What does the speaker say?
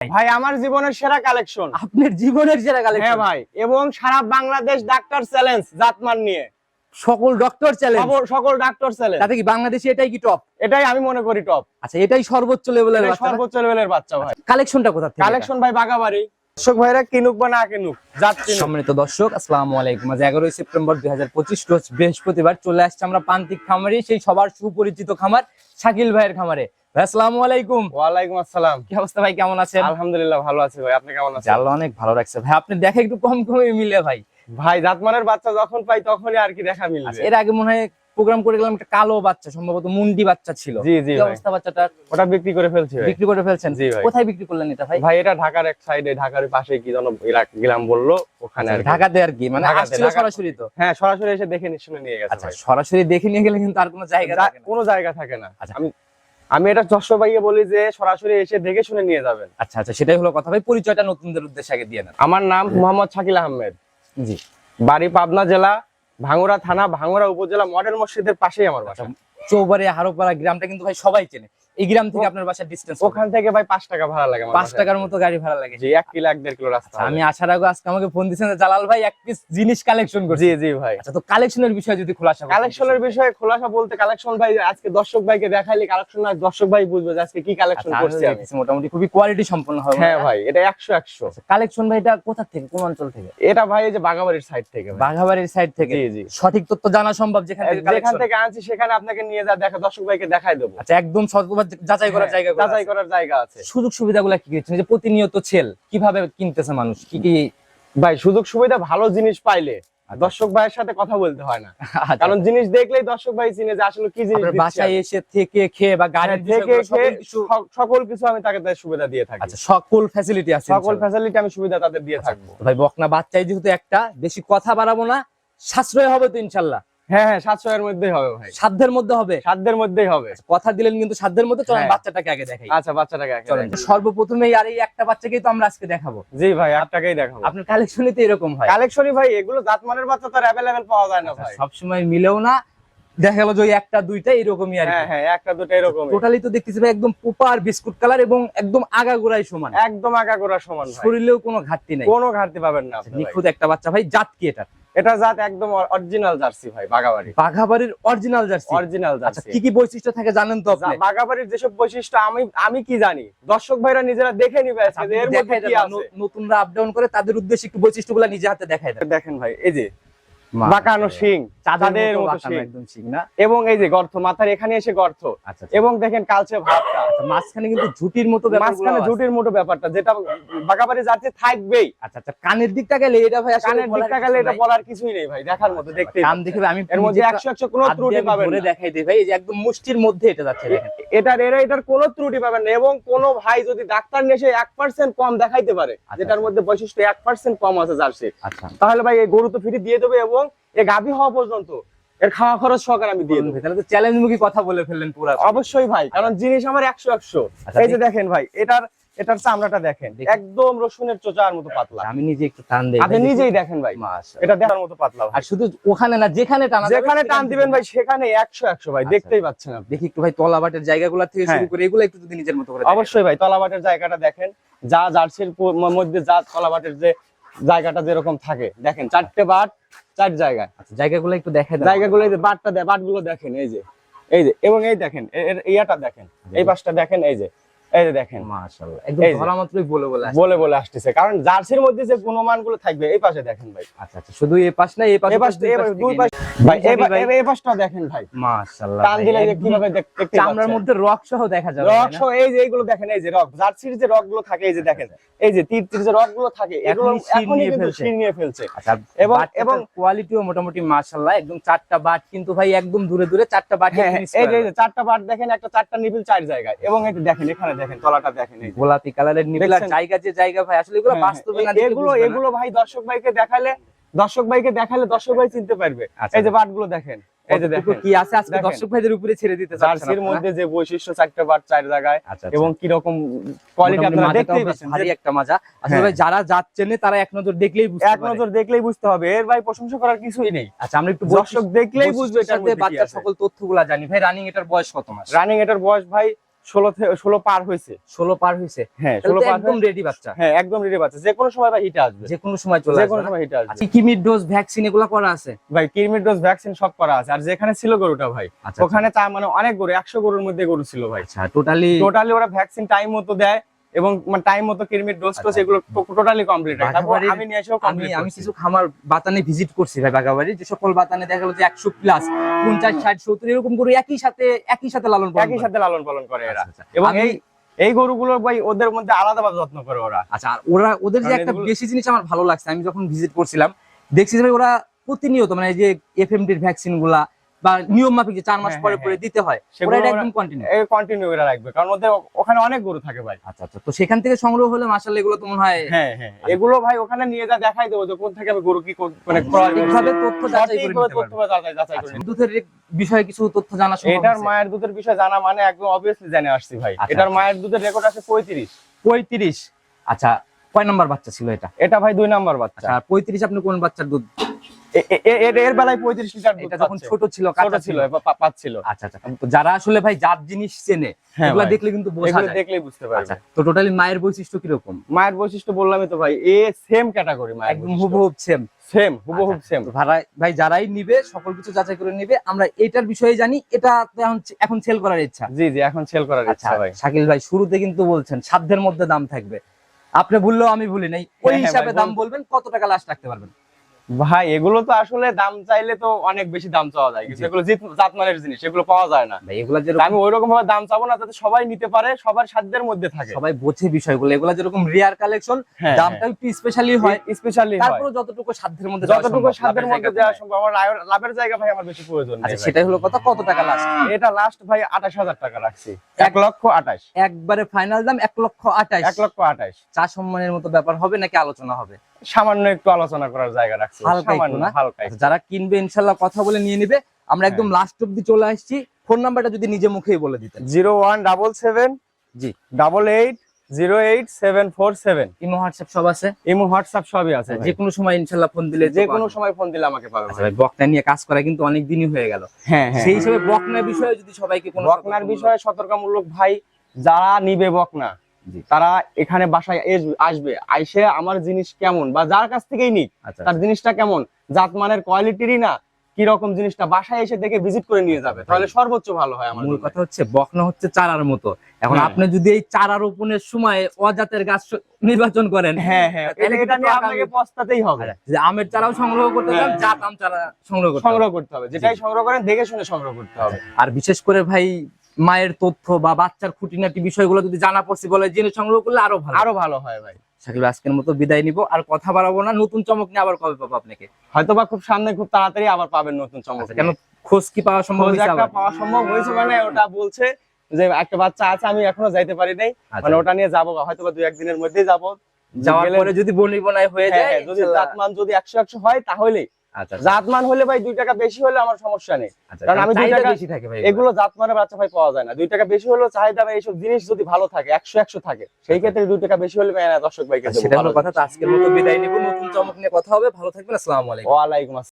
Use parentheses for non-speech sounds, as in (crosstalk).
ভাই আমার জীবনের সেরা কালেকশন আপনার জীবনের সেরা কালেকশন হ্যাঁ ভাই এবং সারা বাংলাদেশ ডাক্তার চ্যালেঞ্জ জাতমান নিয়ে। সকল ডক্টর চ্যালেঞ্জ সকল- সকল ডাক্তার চ্যালেঞ্জ তাতে কি বাংলাদেশে এটাই কি টপ এটাই আমি মনে করি টপ আচ্ছা এটাই সর্বোচ্চ লেভেলের সর্বোচ্চ লেভেলের বাচ্চা ভাই। কালেকশনটা কোথা থেকে? কালেকশন ভাই বাগাবাড়ি দর্শক ভাইরা কিনুক বা না কিনুক যাচ্ছি সম্মানিত দর্শক আসসালামু আলাইকুম। আজ এগারোই সেপ্টেম্বর দুই হাজার পঁচিশ রোজ বৃহস্পতিবার চলে আসছে আমরা প্রান্তিক খামারি সেই সবার সুপরিচিত খামার শাকিল ভাইয়ের খামারে। আসসালামু আলাইকুম। ওয়ালাইকুম আসসালাম। কি অবস্থা ভাই কেমন আছেন? আলহামদুলিল্লাহ ভালো আছি ভাই। আপনি কেমন আছেন? আল্লাহ অনেক ভালো রাখছে ভাই। আপনি দেখে একটু কম কমে মিলে ভাই। ভাই জাতমানের বাচ্চা যখন পাই তখনই আর কি দেখা আচ্ছা, মিলবে এর আগে মনে হয় প্রোগ্রাম করে গেলাম একটা কালো বাচ্চা সম্ভবত মুন্ডি বাচ্চা ছিল। জি জি অবস্থা বাচ্চাটার? ওটা বিক্রি করে ফেলছি বিক্রি করে ফেলছেন? জি ভাই। কোথায় বিক্রি করলেন এটা ভাই? ভাই এটা ঢাকার এক সাইডে ঢাকার পাশে কি যেন গেলাম বলল ওখানে আর ঢাকাতে আর কি মানে আসছিল সরাসরি তো? হ্যাঁ সরাসরি এসে দেখে শুনে নিয়ে গেছে আচ্ছা সরাসরি দেখে নিয়ে গেলে কিন্তু আর কোনো জায়গা থাকে না। কোনো জায়গা থাকে না। আচ্ছা। আমি আমি এটা যশোর ভাইকে বলি যে সরাসরি এসে দেখে শুনে নিয়ে যাবেন। আচ্ছা আচ্ছা সেটাই হলো কথা ভাই। পরিচয়টা নতুনদের উদ্দেশ্যে আগে দিয়ে নেন। আমার নাম মোহাম্মদ শাকিল আহমেদ। জি। বাড়ি পাবনা জেলা ভাঙ্গুরা থানা, ভাঙ্গুরা উপজেলা মডেল মসজিদের পাশেই আমার বাসা। চৌবাড়ি হারোপাড়া গ্রামটা কিন্তু ভাই সবাই চেনে। এই গ্রাম থেকে আপনার বাসার ডিস্টেন্স ওখান থেকে ভাই পাঁচ টাকা ভাড়া লাগে পাঁচ টাকার মতো গাড়ি ভাড়া লাগে। জি এক কিলো এক দেড় কিলো রাস্তা আচ্ছা, আমি। আসার আগে আজকে আমাকে ফোন জালাল ভাই এক পিস জিনিস কালেকশন করছি। জি জি ভাই। আচ্ছা তো কালেকশনের বিষয়ে যদি খোলাসা কালেকশনের বিষয়ে খোলাসা বলতে কালেকশন ভাই আজকে দর্শক ভাইকে দেখাইলে কালেকশন আর দর্শক ভাই বুঝবে যে আজকে কি কালেকশন আচ্ছা, করছি আমি মোটামুটি খুবই কোয়ালিটি সম্পন্ন হবে হ্যাঁ ভাই এটা একশো একশো। কালেকশন ভাই এটা কোথা থেকে কোন অঞ্চল থেকে? এটা ভাই এই যে বাগাবাড়ির সাইড থেকে ভাই। বাঘাবাড়ির সাইড থেকে। জি জি। সঠিক তথ্য জানা সম্ভব যেখান থেকে যেখান থেকে আনছি সেখানে আপনাকে নিয়ে যা দেখা দর্শক ভাইকে দেখাই দেবো। আচ্ছা একদম যাচাই করার হ্যাঁ, জায়গা যাচাই করার জায়গা আছে। সুযোগ সুবিধাগুলো কি? যে প্রতিনিয়ত সেল কীভাবে কিনতেছে মানুষ? কি কি ভাই সুযোগ সুবিধা ভালো জিনিস পাইলে আচ্ছা। দর্শক ভাইয়ের সাথে কথা বলতে হয় না। (laughs) আচ্ছা, কারণ জিনিস দেখলেই দর্শক ভাই চিনে যে আসলে কি জিনিস বাসায় এসে থেকে খেয়ে বা গাড়ি হ্যাঁ, থেকে খেয়ে সকল কিছু আমি তাকে সুবিধা দিয়ে থাকি। আচ্ছা সকল ফ্যাসিলিটি আছে সকল ফ্যাসিলিটি আমি সুবিধা তাদের দিয়ে থাকব। ভাই বকনা বাচ্চাই যেহেতু একটা বেশি কথা বাড়াবো না সাশ্রয় হবে তো ইনশাল্লাহ। হ্যাঁ হ্যাঁ সাতশো এর মধ্যেই হবে ভাই। সাধ্যের মধ্যে হবে? সাধ্যের মধ্যেই হবে। কথা দিলেন কিন্তু সাধ্যের মধ্যে চলেন হ্যাঁ। বাচ্চাটাকে আগে দেখাই। আচ্ছা বাচ্চাটাকে আগে চলেন। সর্বপ্রথমে সর্বপ্রথমেই আর এই একটা বাচ্চাকেই তো আমরা আজকে দেখাবো। জি ভাই একটাকেই দেখাবো। আপনার কালেকশনে তো এরকম হয়। কালেকশনই ভাই এগুলো জাতমানের বাচ্চা তো অ্যাভেলেবেল পাওয়া যায় না আচ্ছা, ভাই। সবসময় মিলেও না দেখা গেল যে একটা দুইটা এরকমই আর হ্যাঁ হ্যাঁ একটা দুটো এরকম টোটালি তো দেখতেছি ভাই একদম পোপার বিস্কুট কালার এবং একদম আগাগোড়াই সমান। একদম আগাগোড়া সমান শরীরেও কোনো ঘাটতি নাই। কোনো ঘাটতি পাবেন না নিখুঁত একটা বাচ্চা ভাই জাত কি এটা এটা জাত একদম অরিজিনাল জার্সি ভাই বাগাবাড়ি অরিজিনাল জার্সি। অরিজিনাল আচ্ছা জার্সি। কি কি বৈশিষ্ট্য থাকে জানেন তো আপনি? বাগাবাড়ির যেসব বৈশিষ্ট্য আমি আমি কি জানি? দর্শক ভাইরা নিজেরা দেখে নিবে আজকে এর মধ্যে কি আছে। নতুনরা আপ ডাউন করে তাদের উদ্দেশ্যে একটু বৈশিষ্ট্যগুলো নিজে হাতে দেন। দেখেন ভাই এই যে বাঁকানো শিং চাঁদের মতো একদম শিং না? এবং এই যে গর্ত মাথার এখানে এসে গর্ত। আচ্ছা আচ্ছা। এবং দেখেন কালচে ভাবটা। আচ্ছা, মাঝখানে কিন্তু ঝুটির মতো মাঝখানে। জুটির মোটো ব্যাপারটা যেটা বাগাবাড়ি জার্সি থাকবেই। আচ্ছা আচ্ছা কানের দিকটা গেলে এটা ভাই কানের দিকটা গেলে এটা বলার কিছুই নেই ভাই দেখার মতো দেখতে কান দেখে ভাই আমি এর মধ্যে নিজে একশো একশো কোনো ত্রুটি পাবেন না। দেখাই দিই ভাই এই যে একদম মুষ্টির মধ্যে এটা যাচ্ছে দেখেন। এটার এরা এটার কোনো ত্রুটি পাবেন না। এবং কোনো ভাই যদি ডাক্তার নিয়ে এসে এক পার্সেন্ট কম দেখাইতে পারে আচ্ছা, যেটার আচ্ছা। মধ্যে বৈশিষ্ট্য এক পার্সেন্ট কম আছে জার্সি আচ্ছা। তাহলে ভাই এই গরু তো ফ্রি দিয়ে দেবে এবং এ গাভী হওয়া পর্যন্ত এর খাওয়া খরচ সহকারে আমি দিয়ে দেবো। তাহলে তো চ্যালেঞ্জ মুখী কথা বলে ফেললেন পুরো অবশ্যই ভাই কারণ জিনিস আমার একশো একশো। আচ্ছা, এই যে দেখেন ভাই এটার এটার চামড়াটা দেখেন। একদম রসুনের চোচার মতো পাতলা। আমি নিজে একটু টান দেই। আপনি নিজেই দেখেন ভাই। এটা দেখার মতো পাতলা আর শুধু ওখানে না যেখানে টান যেখানে টান দিবেন ভাই সেখানে একশো একশো ভাই আচ্ছা। দেখতেই পাচ্ছেন আপনি। দেখি একটু ভাই তলাবাটের জায়গাগুলো থেকে শুরু হ্যাঁ। করে এগুলো একটু যদি নিজের মতো করে অবশ্যই ভাই তলাবাটের জায়গাটা দেখেন। যা জার্সির মধ্যে যা তলাবাটের যে জায়গাটা যেরকম থাকে। দেখেন চারটে বাট চার জায়গায়। আচ্ছা জায়গাগুলো একটু দেখেন জায়গাগুলো এই যে বাটটা দেয় বাটগুলো দেখেন এই যে এই যে এবং এই দেখেন এর ইয়াটা দেখেন এই পাশটা দেখেন এই যে। এই যে দেখেন। মাশাআল্লাহ একদম ধরা মাত্রই বলে বলে বলে বলে আসতেছে কারণ জার্সির মধ্যে যে থাকবে এই পাশে দেখেন ভাই। আচ্ছা আচ্ছা শুধু এই পাশ না এই পাশ এই পাশ দুই পাশ ভাই এই পা- এই- এই পাশটা দেখেন ভাই। মাশাআল্লাহ টান দিলে কীভাবে দেখতে চামড়ার মধ্যে রক সহ দেখা যাবে রক সহ এই যে এইগুলো দেখেন এই যে রক জার্সির যে রকগুলো থাকে এই যে দেখেন। এই যে তীর তীর যে রকগুলো থাকে এগুলো এখনই শির এখনই নিয়ে কিন্তু ফেলছে। ফেলছে। এবং- কোয়ালিটিও মোটামুটি মাশাআল্লাহ একদম চারটা বাট কিন্তু ভাই একদম দূরে দূরে চারটা বাট হ্যাঁ হ্যাঁ, এই যে চারটা পার্ট দেখেন একটা চারটা নিবিল চার জায়গায়। এবং যে দেখেন এখানে দেখেন তলাটা দেখেন এই গোলাপি কালারের জায়গা যে জায়গা ভাই আসলে এগুলো হ্যাঁ, বাস্তবে না হ্যাঁ, এগুলো এগুলো ভাই দর্শক ভাইকে দেখালে দর্শক ভাইকে দেখালে দর্শক ভাই চিনতে পারবে। আচ্ছা। এই যে বাটগুলো দেখেন। এই যে কতটুকু কি আছে? আজকে দর্শক ভাইদের উপরে ছেড়ে দিতে জার্সির মধ্যে যে বৈশিষ্ট্য চারটা বাট চার জায়গায় আচ্ছা এবং কি রকম কোয়ালিটি আপনারা দেখতেই পাচ্ছেন ভারী একটা মাজা। আসলে হ্যাঁ। ভাই যারা যাচ্ছেন তারা এক নজর দেখলেই বুঝতে এক নজর দেখলেই বুঝতে হবে। এর ভাই প্রশংসা করার কিছুই নেই। আচ্ছা আমরা একটু দর্শক দেখলেই বুঝবে এটার মধ্যে। সকল তথ্যগুলা জানি। ভাই রানিং এটার বয়স কত মাস? রানিং এটার বয়স ভাই ষোলো ষোলো পার হয়েছে। ষোলো পার হয়েছে। হ্যাঁ ষোলো পার একদম রেডি বাচ্চা। হ্যাঁ একদম রেডি বাচ্চা। যে কোনো সময় ভাই হিটে আসবে। যে কোনো সময় চলে যে আসবে। কোনো সময় হিটে আসবে। আচ্ছা ডোজ ভ্যাকসিন এগুলো করা আছে? ভাই ডোজ ভ্যাকসিন সব করা আছে। আর যেখানে ছিল গরুটা ভাই আচ্ছা ওখানে তার মানে অনেক গরু একশো গরুর মধ্যে গরু ছিল ভাই। আচ্ছা টোটালি টোটালি ওরা ভ্যাকসিন টাইম মতো দেয়। এবং টাইম মতো কিরমির ডোজ টোজ। এগুলো টোটালি কমপ্লিট হয়। তারপর আমি নিয়ে এসেও আমি কমপ্লিট আমি কিছু খামার বাতানে ভিজিট করছি ভাই বাগাবাড়ি যে সকল বাতানে দেখা গেল যে একশো প্লাস পঞ্চাশ ষাট সত্তর এরকম করে একই সাথে একই সাথে লালন পালন একই সাথে লালন পালন করে এরা। আচ্ছা, আচ্ছা। এবং এই এই গরুগুলো ভাই ওদের মধ্যে আলাদাভাবে যত্ন করে ওরা। আচ্ছা আর ওরা ওদের যে একটা বেশি জিনিস আমার ভালো লাগছে আমি যখন ভিজিট করছিলাম দেখছি যে ভাই ওরা প্রতিনিয়ত মানে যে এফএমডির ভ্যাকসিনগুলা বা নিয়ম মাফিক যে চার মাস হ্যাঁ, পরে হ্যাঁ, পরে দিতে হয় ওরা এটা একদম কন্টিনিউ কন্টিনিউ করে রাখবে কারণ ওদের ওখানে অনেক গরু থাকে ভাই। আচ্ছা আচ্ছা। তো সেখান থেকে সংগ্রহ হলে মাসাল্লাহ এগুলো তো মনে হয় হ্যাঁ হ্যাঁ। এগুলো ভাই ওখানে নিয়ে যা দেখাই দেবো যে কোন থেকে আমি গরু কি মানে করেছি। সঠিকভাবে তথ্য যাচাই করে তথ্য যাচাই যাচাই করে আচ্ছা, দুধের বিষয়ে কিছু তথ্য জানা সম্ভব এটার মায়ের দুধের বিষয় জানা মানে একদম অবভিয়াসলি জেনে আসছি ভাই। আচ্ছা, এটার আচ্ছা। মায়ের দুধের রেকর্ড আছে পঁয়ত্রিশ। পঁয়ত্রিশ। আচ্ছা কয় নাম্বার বাচ্চা ছিল এটা? এটা ভাই দুই নাম্বার বাচ্চা। আচ্ছা আর পঁয়ত্রিশ আপনি কোন বাচ্চার দুধ? এর- বেলায় পঁয়ত্রিশ লিটার এটা যখন ছোট ছিল কাঁচা ছিল। ছিল পাচ্ছিল। আচ্ছা আচ্ছা। যারা আসলে ভাই জাত জিনিস চেনে হ্যাঁ এগুলা দেখলে কিন্তু বোঝা যায়। দেখলেই বুঝতে পারবে। আচ্ছা তো টোটালি মায়ের বৈশিষ্ট্য কীরকম? মায়ের বৈশিষ্ট্য বললামই তো ভাই এ সেম ক্যাটাগরি মায়ের একদম হুবহুব সেম সেম হুবহুব সেম ভাই যারাই নিবে সকল কিছু যাচাই করে নিবে আমরা এটার বিষয়ে জানি এটা এখন এখন সেল করার ইচ্ছা। জি জি এখন সেল করার আচ্ছা ইচ্ছা ভাই। শাকিল ভাই শুরুতে কিন্তু বলছেন সাধ্যের মধ্যে দাম থাকবে। আপনি বললেও আমি ভুলি নাই। ওই হ্যাঁ, হ্যাঁ, হিসাবে দাম বলবেন কত টাকা লাস্ট রাখতে পারবেন? ভাই এগুলো তো আসলে দাম চাইলে তো অনেক বেশি দাম চাওয়া যায়। কিন্তু এগুলো জিত- জাতমানের জিনিস এগুলো পাওয়া যায় না। ভাই এগুলা যেরকম আমি ওই রকম ভাবে দাম চাবো না যাতে সবাই নিতে পারে সবার সাধ্যের মধ্যে থাকে। সবাই বোঝে বিষয়গুলো। এগুলা যেরকম রিয়ার কালেকশন হ্যাঁ, দামটা একটু স্পেশালি হয়। স্পেশালি হয়। তারপরে যতটুকু সাধ্যের মধ্যে যতটুকু সাধ্যের মধ্যে দেওয়া সম্ভব। আমার লাভের- জায়গা ভাই আমার বেশি প্রয়োজন আচ্ছা সেটাই হলো কথা। কত টাকা লাস্ট এটা লাস্ট ভাই আঠাশ হাজার টাকা রাখছি। এক লক্ষ আঠাশ। একবারে ফাইনাল দাম এক লক্ষ আঠাশ। এক লক্ষ আঠাশ। চা সম্মানের মতো ব্যাপার হবে নাকি আলোচনা হবে? সামান্য একটু আলোচনা করার জায়গা রাখছি। হালকা আচ্ছা, যারা কিনবে ইনশাল্লাহ কথা বলে নিয়ে নিবে। আমরা একদম লাস্ট অব্দি চলে আসছি। ফোন নাম্বারটা যদি নিজে মুখেই বলে দিতেন। Zero one double seven G. Double eight zero eight seven four seven. Imo WhatsApp সব আছে? ইমো হোয়াটসঅ্যাপ সবই আছে যে কোনো সময় ইনশাল্লাহ ফোন দিলে যে কোনো সময় ফোন দিলে আমাকে পাবে আচ্ছা ভাই। বকনা নিয়ে কাজ করা কিন্তু অনেক দিনই হয়ে গেল। হ্যাঁ সেই হিসেবে বকনা বিষয়ে যদি সবাইকে কোনো বকনার বিষয়ে সতর্কমূলক ভাই যারা নিবে বকনা। তারা এখানে বাসায় আসবে আইসে আমার জিনিস কেমন বা যার কাছ থেকেই নিক আচ্ছা তার জিনিসটা কেমন জাতমানের কোয়ালিটিরই না কীরকম জিনিসটা বাসায় এসে দেখে ভিজিট করে নিয়ে যাবে তাহলে সর্বোচ্চ ভালো হয় আমার মূল কথা হচ্ছে বকনা হচ্ছে চারার মতো। এখন হ্যাঁ। আপনি যদি এই চারা রোপণের সময় অজাতের গাছ নির্বাচন করেন হ্যাঁ হ্যাঁ এটা- নিয়ে আপনাকে পস্তাতেই হবে। আচ্ছা, যে আমের চারাও সংগ্রহ করতে চান হ্যাঁ। জাত আম চারা সংগ্রহ করতে হবে। সংগ্রহ করতে হবে যেটাই সংগ্রহ করেন দেখে শুনে সংগ্রহ করতে হবে। আর বিশেষ করে ভাই মায়ের তথ্য বা বাচ্চার খুঁটিনাটি বিষয়গুলো যদি জানা পসিবল হয় জেনে সংগ্রহ করলে আরও ভালো। আরও ভালো হয় ভাই। শাকিল আজকের মতো বিদায় নিব। আর কথা বাড়াবো না নতুন চমক নিয়ে আবার কবে পাবো আপনাকে? হয়তো বা খুব সামনে খুব তাড়াতাড়ি আবার পাবেন নতুন চমক আচ্ছা, কেন খোঁজ কি পাওয়া সম্ভব? পাওয়া সম্ভব হয়েছে মানে ওটা বলছে যে একটা বাচ্চা আছে আমি এখনও যাইতে পারি নাই। আচ্ছা, মানে ওটা নিয়ে যাব হয়তো বা দুই একদিনের মধ্যেই যাব। যাওয়ার পরে যদি বনি বনায় হয়ে হ্যাঁ, যায় হ্যাঁ, যদি জাতমান যদি একশো একশো হয় তাহলে আচ্ছা আচ্ছা, জাতমান হলে ভাই দুই টাকা বেশি হলে আমার সমস্যা নেই। আচ্ছা, কারণ আমি দুই চাহিদা টাকা- বেশি থাকে ভাই এগুলো? জাতমানের বাচ্চা ভাই পাওয়া যায় না। দুই টাকা বেশি হলেও চাহিদা ভাই এইসব জিনিস যদি ভালো থাকে একশো একশো থাকে সেই ক্ষেত্রে দুই টাকা বেশি হলে ভাই দর্শক ভাইকে দেবো সেটা হলো কথা। তো আজকের মতো বিদায় নিব। নতুন চমক নিয়ে কথা হবে। ভালো থাকবেন। আসসালামু আলাইকুম। ওয়ালাইকুম আসসালাম